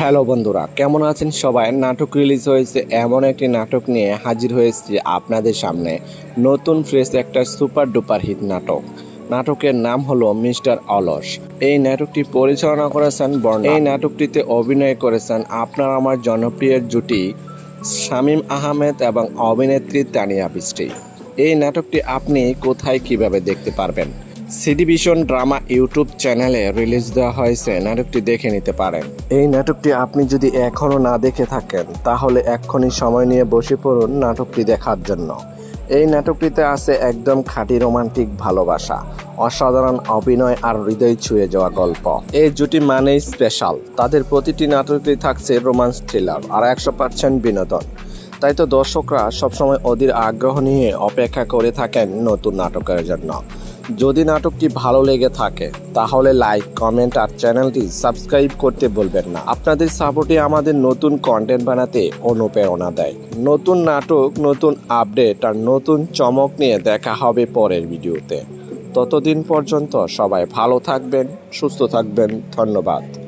Hello বন্ধুরা, কেমন আছেন সবাই? নাটক রিলিজ হয়েছে এমন একটি নাটক নিয়ে হাজির হয়েছি আপনাদের সামনে। নতুন ফ্রেশ একটা সুপার ডুপার হিট নাটক। নাটকের নাম হলো মিস্টার অলস। এই নাটকটি পরিচালনা করেছেন বর্ণা। এই নাটকটিতে অভিনয় করেছেন আপনার আমার জনপ্রিয় জুটি শামীম আহমেদ এবং অভিনেত্রী তানিয়া বৃষ্টি। এই নাটকটি আপনি কোথায় কীভাবে দেখতে পারবেন? সিডি ভিশন ড্রামা ইউটিউব চ্যানেলে রিলিজ দেওয়া হয়েছে, নাটকটি দেখে নিতে পারেন। এই নাটকটি আপনি যদি এখনও না দেখে থাকেন, তাহলে এক্ষুনি সময় নিয়ে বসে পড়ুন নাটকটি দেখার জন্য। এই নাটকটিতে আছে একদম খাঁটি রোমান্টিক ভালোবাসা, অসাধারণ অভিনয় আর হৃদয় ছুঁয়ে যাওয়া গল্প। এই জুটি মানেই স্পেশাল তাদের প্রতিটি নাটকটি থাকছে রোমান্স থ্রিলার আর একশো পার্সেন্ট বিনোদন। তাই তো দর্শকরা সবসময় অধীর আগ্রহ নিয়ে অপেক্ষা করে থাকেন নতুন নাটকের জন্য। যদি নাটকটি ভালো লেগে থাকে, তাহলে লাইক কমেন্ট আর চ্যানেলটি সাবস্ক্রাইব করতে বলবেন না। আপনাদের সাপোর্টে আমাদের নতুন কন্টেন্ট বানাতে অনুপ্রেরণা দেয়। নতুন নাটক, নতুন আপডেট আর নতুন চমক নিয়ে দেখা হবে পরের ভিডিওতে। ততদিন পর্যন্ত সবাই ভালো থাকবেন, সুস্থ থাকবেন, ধন্যবাদ।